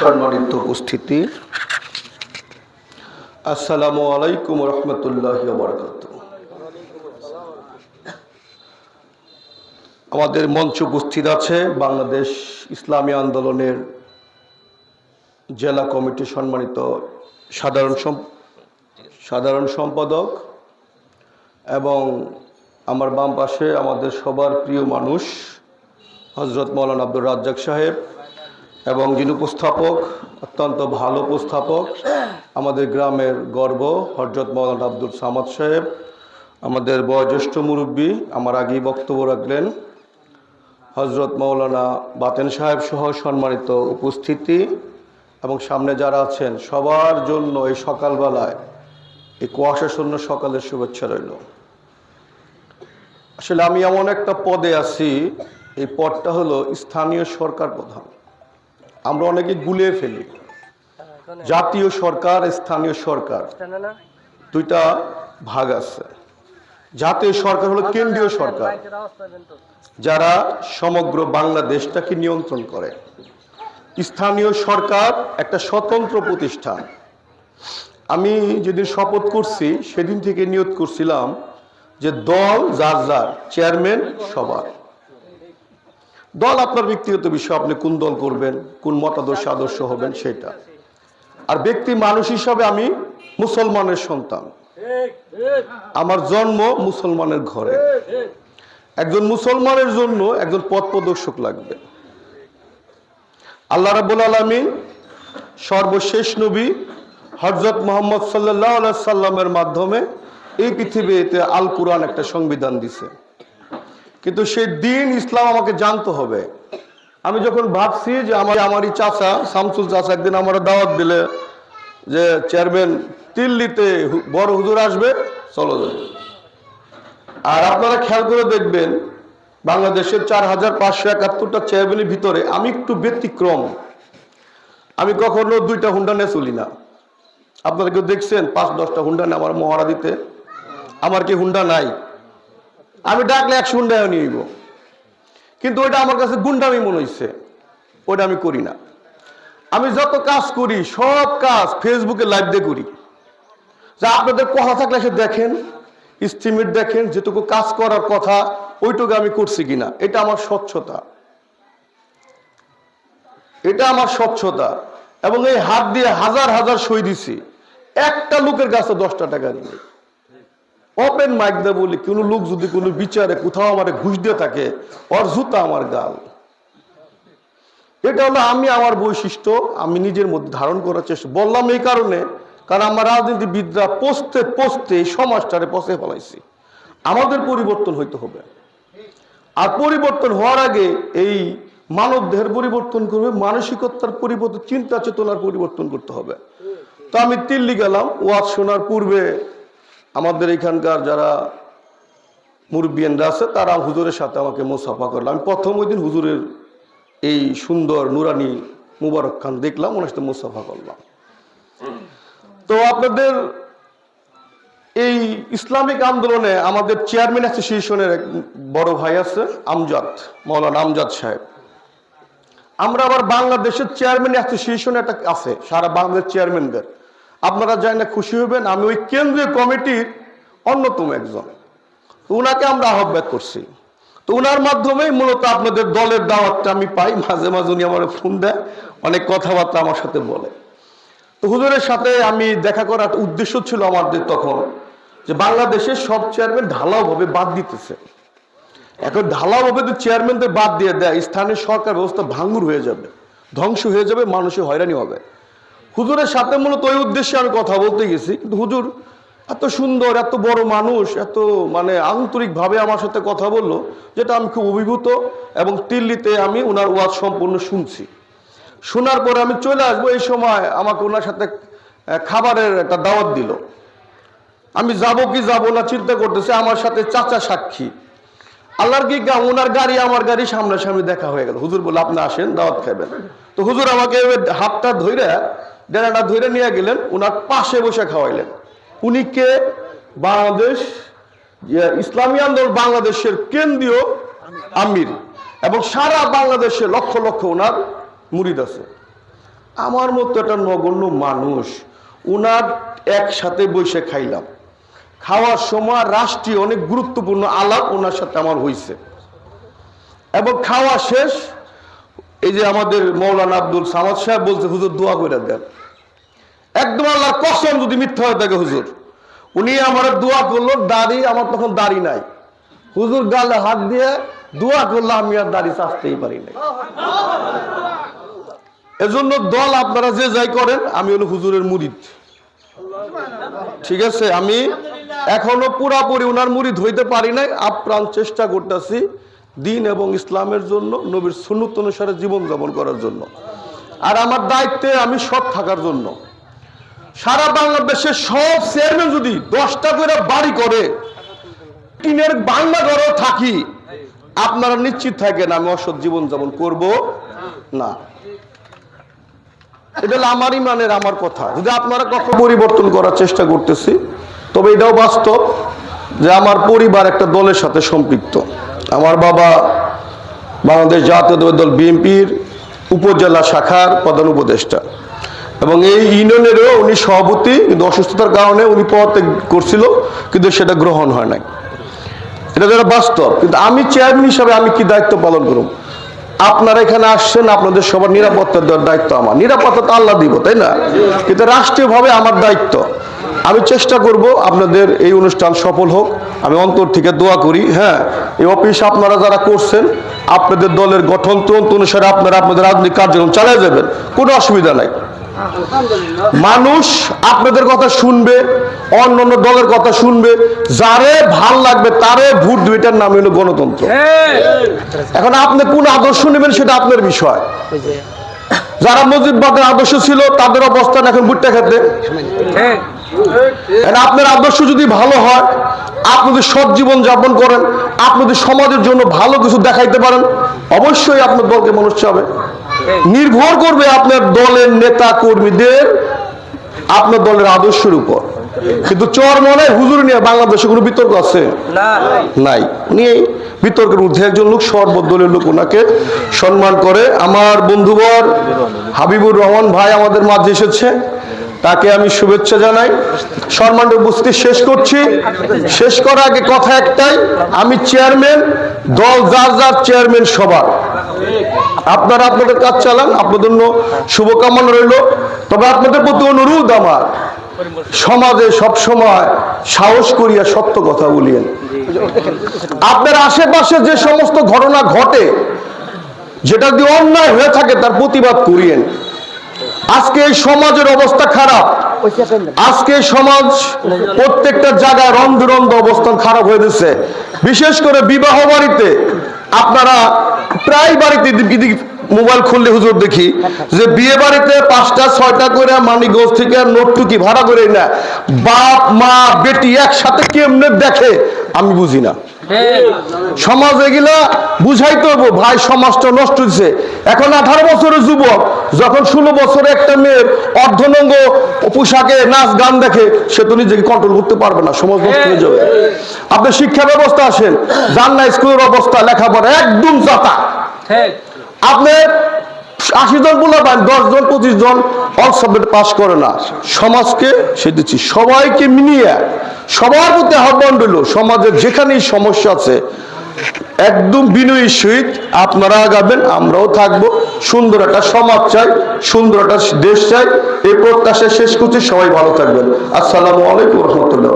সম্মানিত উপস্থিতি। আসসালামু আলাইকুম রহমতুল্লাহ আমাদের মঞ্চ উপস্থিত আছে বাংলাদেশ ইসলামী আন্দোলনের জেলা কমিটির সম্মানিত সাধারণ সাধারণ সম্পাদক এবং আমার বাম পাশে আমাদের সবার প্রিয় মানুষ হজরত মৌলানা আব্দুর রাজ্জাক সাহেব। এবং যিনি উপস্থাপক, অত্যন্ত ভালো উপস্থাপক, আমাদের গ্রামের গর্ব হজরত মৌলানা আব্দুল সামাদ সাহেব, আমাদের বয়োজ্যেষ্ঠ মুরব্বী, আমার আগেই বক্তব্য রাখলেন হজরত মৌলানা বাতেন সাহেব সহ সম্মানিত উপস্থিতি, এবং সামনে যারা আছেন, সবার জন্য এই সকালবেলায়, এই কুয়াশাশূন্য সকালের শুভেচ্ছা রইল। আসলে আমি এমন একটা পদে আছি, এই পদটা হলো স্থানীয় সরকার প্রধান। আমরা অনেকে গুলিয়ে ফেলি। জাতীয় সরকার, স্থানীয় সরকার, দুইটা ভাগ আছে। জাতীয় সরকার হলো কেন্দ্রীয় সরকার, যারা সমগ্র বাংলাদেশটাকে নিয়ন্ত্রণ করে। স্থানীয় সরকার একটা স্বতন্ত্র প্রতিষ্ঠান। আমি যেদিন শপথ করছি, সেদিন থেকে নিয়ত করছিলাম যে দল যার যার, চেয়ারম্যান সবার। দল আপনার ব্যক্তিগত বিষয় আপনি কোন দল করবেন কোন মতাদর্শ আদর্শ হবেন সেটা। আর ব্যক্তি মানুষ হিসাবে আমি মুসলমানের সন্তান। আমার জন্ম মুসলমানের ঘরে। একজন মুসলমানের জন্য একজন পথ প্রদর্শক লাগবে। আল্লাহ রাবুল আলমিন সর্বশেষ নবী হজরত মোহাম্মদ সাল্লাহ সাল্লামের মাধ্যমে এই পৃথিবীতে আল কোরআন একটা সংবিধান দিছে। কিন্তু সেই দিন ইসলাম আমাকে জানতে হবে। আমি যখন ভাবছি যে আমার আমারই চাচা, শামসুল চাচা একদিন আমার দাওয়াত দিলে যে চেয়ারম্যান দিল্লিতে হু- বড় হুজুর আসবে, চলো আর আপনারা খেয়াল করে দেখবেন, বাংলাদেশের চার হাজার পাঁচশো একাত্তরটা চেয়ারম্যানের ভিতরে আমি একটু ব্যতিক্রম। আমি কখনো দুইটা হুন্ডা নিয়ে চলি না। আপনারা কেউ দেখছেন, পাঁচ দশটা হুন্ডা নেই আমার মহারা দিতে আমার কি হুন্ডা নাই? আমি ডাকলে একশো হুন্ডায় নিয়ে নিব। কিন্তু ওইটা আমার কাছে গুন্ডামি মনে হয়েছে ওইটা আমি করি না। আমি যত কাজ করি, সব কাজ ফেসবুকে লাইভ দিয়ে করি। যা আপনাদের কথা থাকলে এসে দেখেন স্টিমেট দেখেন, যেটুকু কাজ করার কথা, ওইটুকু আমি করছি কিনা। এটা আমার স্বচ্ছতা। এটা আমার স্বচ্ছতা। এবং এই হাত দিয়ে হাজার হাজার সই দিছি। একটা লোকের কাছে দশটা টাকা নিয়ে ওপেন মাইক দে বলি, কোনো লোক যদি কোনো বিচারে কোথাও আমার ঘুষ দিয়ে থাকে, ওর জুতা আমার গাল। এটা হলো আমি আমার বৈশিষ্ট্য, আমি নিজের মধ্যে ধারণ করার চেষ্টা, বললাম এই কারণে, কারণ আমার রাজনীতিবিদরা পোস্তে পোস্তে এই সমাজটারে পচে ফেলাইছি। আমাদের পরিবর্তন হইতে হবে। আর পরিবর্তন হওয়ার আগে এই মানব দেহের পরিবর্তন করবে, মানসিকতার পরিবর্তন চিন্তা চেতনার পরিবর্তন করতে হবে। তো আমি দিল্লি গেলাম, ওয়াজ শোনার পূর্বে আমাদের এখানকার যারা মুরব্বিয়ানরা আছে, তারা হুজুরের সাথে আমাকে মোসাফা করল। আমি প্রথম ওই দিন হুজুরের এই সুন্দর নুরানি মুবারক খান দেখলাম, ওনার সাথে মোসাফা করলাম। তো আপনাদের এই ইসলামিক আন্দোলনে আমাদের চেয়ারম্যান অ্যাসোসিয়েশনের এক বড় ভাই আছে, আমজাদ, মৌলানা আমজাদ সাহেব। আমরা আবার বাংলাদেশের চেয়ারম্যান অ্যাসোসিয়েশন একটা আছে, সারা বাংলাদেশ চেয়ারম্যানদের। আপনারা জানি না খুশি হবেন আমি ওই কেন্দ্রীয় কমিটির অন্যতম একজন। তো উনাকে আমরা আহ্বান করছি। তো উনার মাধ্যমেই মূলত আপনাদের দলের দাওয়াতটা আমি পাই। মাঝে মাঝে উনি আমার ফোন দেয়, অনেক কথাবার্তা আমার সাথে বলে। তো হুজুরের সাথে আমি দেখা করার উদ্দেশ্য ছিল আমাদের তখন যে বাংলাদেশের সব চেয়ারম্যান ঢালাওভাবে বাদ দিতেছে। এখন ঢালাওভাবে তো চেয়ারম্যানদের বাদ দিয়ে দেয়, স্থানীয় সরকার ব্যবস্থা ভাঙ্গুর হয়ে যাবে, ধ্বংস হয়ে যাবে, মানুষের হয়রানি হবে। হুজুরের সাথে মূলত ওই উদ্দেশ্যে আমি কথা বলতে গেছি, কিন্তু হুজুর এত সুন্দর, এত বড় মানুষ, এত মানে আন্তরিকভাবে আমার সাথে কথা বলল, যেটা আমি খুব অভিভূত এবং দিল্লিতে আমি ওনার ওয়াজ সম্পূর্ণ শুনছি। শোনার পরে আমি চলে আসব, এই সময় আমাকে ওনার সাথে খাবারের একটা দাওয়াত দিল। আমি যাব কি যাব না চিন্তা করতেছে, আমার সাথে চাচা সাক্ষী। আল্লাহর কি ওনার গাড়ি, আমার গাড়ি সামনাসামনি দেখা হয়ে গেল। হুজুর বলে আপনি আসেন, দাওয়াত খাবেন তো হুজুর আমাকে হাতটা ধইরা ডেরাটা ধরে নিয়ে গেলেন ওনার পাশে বসে খাওয়াইলেন। উনি কে? বাংলাদেশ ইসলামী আন্দোলন বাংলাদেশের কেন্দ্রীয় আমির এবং সারা বাংলাদেশে লক্ষ লক্ষ ওনার মুরিদ আছে। আমার মতো একটা নগণ্য মানুষ, উনার একসাথে বসে খাইলাম। খাওয়ার সময় রাষ্ট্রীয় অনেক গুরুত্বপূর্ণ আলাপ ওনার সাথে আমার হয়েছে এবং খাওয়া শেষ, এই যে আমাদের মৌলানা আব্দুল সামাদ সাহেব বলছে, হুজুর, দোয়া করে দেন। একদম আল্লাহর কসম যদি মিথ্যা হয়ে থাকে হুজুর। উনি আমার দোয়া করল, দাড়ি আমার তখন দাড়ি নাই। হুজুর গালে হাত দিয়ে দোয়া করল, আমি আর দাড়ি চাচতেই পারি নাই। এজন্য দল আপনারা যে যাই করেন, আমি হলো হুজুরের মুরিদ। ঠিক আছে, আমি এখনও পুরাপুরি উনার মুরিদ হইতে পারি নাই, আপ্রাণ চেষ্টা করতেছি দিন এবং ইসলামের জন্য, নবীর সুন্নত অনুসারে জীবনযাপন করার জন্য। আর আমার দায়িত্বে আমি সৎ থাকার জন্য। সারা বাংলাদেশের সব চেয়ারম্যান যদি দশটা করে বাড়ি করে, টিনের বাংলা ঘরেও থাকি, আপনারা নিশ্চিত থাকেন আমি অসৎ জীবনযাপন করব না। এটা আমার ইমানের আমার কথা। যদি আপনারা কখন পরিবর্তন করার চেষ্টা করতেছি, তবে এটাও বাস্তব যে আমার পরিবার একটা দলের সাথে সম্পৃক্ত। আমার বাবা বাংলাদেশ জাতীয় দল বিএনপির উপজেলা শাখার প্রধান উপদেষ্টা। এবং এই ইউনিয়নেরও উনি সভাপতি, কিন্তু অসুস্থতার কারণে উনি পদত্যাগ করছিল, কিন্তু সেটা গ্রহণ হয় নাই। এটা যারা বাস্তব, কিন্তু আমি চেয়ারম্যান হিসাবে আমি কি দায়িত্ব পালন করব? আপনারা এখানে আসছেন, আপনাদের সবার নিরাপত্তা দেওয়ার দায়িত্ব আমার। নিরাপত্তা তো আল্লাহ দিব, তাই না? কিন্তু রাষ্ট্রীয়ভাবে আমার দায়িত্ব। আমি চেষ্টা করব আপনাদের এই অনুষ্ঠান সফল হোক। আমি অন্তর থেকে দোয়া করি হ্যাঁ? এই অফিস আপনারা যারা করছেন, আপনাদের দলের গঠন তন্ত্র অনুসারে আপনারা আপনাদের রাজনৈতিক কার্যক্রম চালিয়ে যাবেন। কোনো অসুবিধা নাই। মানুষ আপনাদের কথা শুনবে অন্য অন্য দলের কথা শুনবে যারে ভালো লাগবে তারে ভোট দুইটার নাম হলো গণতন্ত্র। এখন আপনি কোন আদর্শ নেবেন সেটা আপনার বিষয়। যারা মুজিববাদের আদর্শ ছিল তাদের অবস্থান এখন ভুট্টা খেতে। এখন আপনার আদর্শ যদি ভালো হয় আপনি যদি সৎ জীবন যাপন করেন আপনি যদি সমাজের জন্য ভালো কিছু দেখাইতে পারেন অবশ্যই আপনার দলকে মানুষ চাবে। নির্ভর করবে আপনার দলের নেতা কর্মীদের আপনার দলের আদর্শের উপর। কিন্তু চর মনে হুজুর নিয়ে বাংলাদেশে কোনো বিতর্ক আছে? নাই। নিয়ে বিতর্কের ঊর্ধ্বে একজন লোক সর্বদলীয় লোক ওনাকে সম্মান করে। আমার বন্ধুবর হাবিবুর রহমান ভাই আমাদের মাঝে এসেছে। তাকে আমি শুভেচ্ছা জানাই। সম্মানের উপস্থিতি শেষ করছি। শেষ করার আগে কথা একটাই, আমি চেয়ারম্যান দল যার যার চেয়ারম্যান সবার। আপনারা আপনাদের কাজ চালান, আপনাদের জন্য শুভকামনা রইল। তবে আপনাদের প্রতি অনুরোধ আমার, সমাজে সব সময় সাহস করিয়া সত্য কথা বলিয়েন। আপনার আশেপাশে যে সমস্ত ঘটনা ঘটে, যেটা দিয়ে অন্যায় হয়ে থাকে, তার প্রতিবাদ করিয়েন। আজকে সমাজের অবস্থা খারাপ। আজকে সমাজ প্রত্যেকটা জায়গায় রন্ধ রন্ধ অবস্থান খারাপ হয়ে গেছে। বিশেষ করে বিবাহ বাড়িতে আপনারা প্রায় বাড়িতে মোবাইল খুললে হুজুর দেখি যে বিয়ে বাড়িতে পাঁচটা, ছয়টা করে মানিগঞ্জ থেকে নোটটুকি ভাড়া করে না বাপ, মা, বেটি একসাথে কেমনে দেখে আমি বুঝি না। সমাজ এগুলা বুঝাইতে হবে ভাই সমাজটা নষ্ট হচ্ছে এখন আঠারো বছরের যুবক যখন ষোলো বছরে একটা মেয়ের অর্ধনঙ্গ পোশাকে নাচ গান দেখে সে তো নিজেকে কন্ট্রোল করতে পারবে না সমাজ নষ্ট হয়ে যাবে। আপনি শিক্ষা ব্যবস্থা আসেন যান না স্কুলের অবস্থা লেখাপড়া একদম চাতা আপনি আশি জন বলে পান দশ জন পঁচিশ জন অল সাবজেক্ট পাস করে না। সমাজকে সে দিচ্ছি। সবাইকে মিলিয়ে সবার প্রতি আহ্বান রইল, সমাজের যেখানেই সমস্যা আছে, একদম বিনয়ী সহিত আপনারা আগাবেন, আমরাও থাকব। সুন্দর একটা সমাজ চাই, সুন্দর একটা দেশ চাই। এই প্রত্যাশা শেষ করছি। সবাই ভালো থাকবেন। আসসালামু আলাইকুম রহমতুল্লাহ